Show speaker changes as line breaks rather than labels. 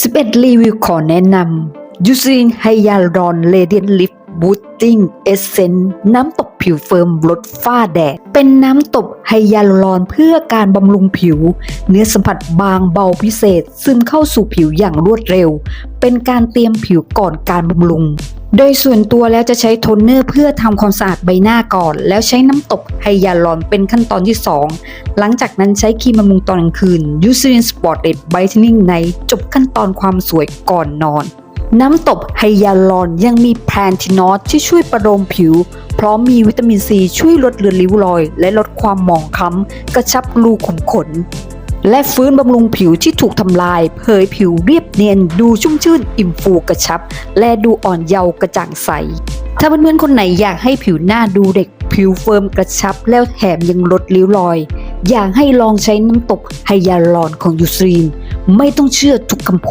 11 รีวิวขอแนะนำยูซินไฮยาลอนเลเดียนลิฟบูตติ้งเอสเซนต์น้ำตบผิวเฟิร์มลดฝ้าแดด เป็นน้ำตบไฮยาลรอนเพื่อการบำรุงผิว เนื้อสัมผัสบางเบาพิเศษ ซึมเข้าสู่ผิวอย่างรวดเร็ว เป็นการเตรียมผิวก่อนการบำรุง โดยส่วนตัวแล้วจะใช้โทนเนอร์เพื่อทำความสะอาดใบหน้าก่อน แล้วใช้น้ำตบไฮยาลอนเป็นขั้นตอนที่ 2 หลังจากนั้นใช้ครีมบำรุงตอนกลางคืน u s e r i n Sport Red Brightening Night จบขั้นตอนความสวยก่อนนอน น้ำตบไฮยาลอนยังมีแพนทินอสที่ช่วยประโลมผิว พร้อมมีวิตามินซีช่วยลดเลือนริ้วรอย และลดความหมองคล้ำกระชับรูขุมขน และฟื้นบำรุงผิวที่ถูกทำลาย เผยผิวเรียบเนียน ดูชุ่มชื่น อิ่มฟูกระชับ และดูอ่อนเยาว์กระจ่างใส ถ้าเพื่อนๆคนไหนอยากให้ผิวหน้าดูเด็ก ผิวเฟิร์มกระชับ แล้วแถมยังลดริ้วรอย อยากให้ลองใช้น้ำตบไฮยาลอนของยูซรีนไม่ต้องเชื่อทุกคำพูด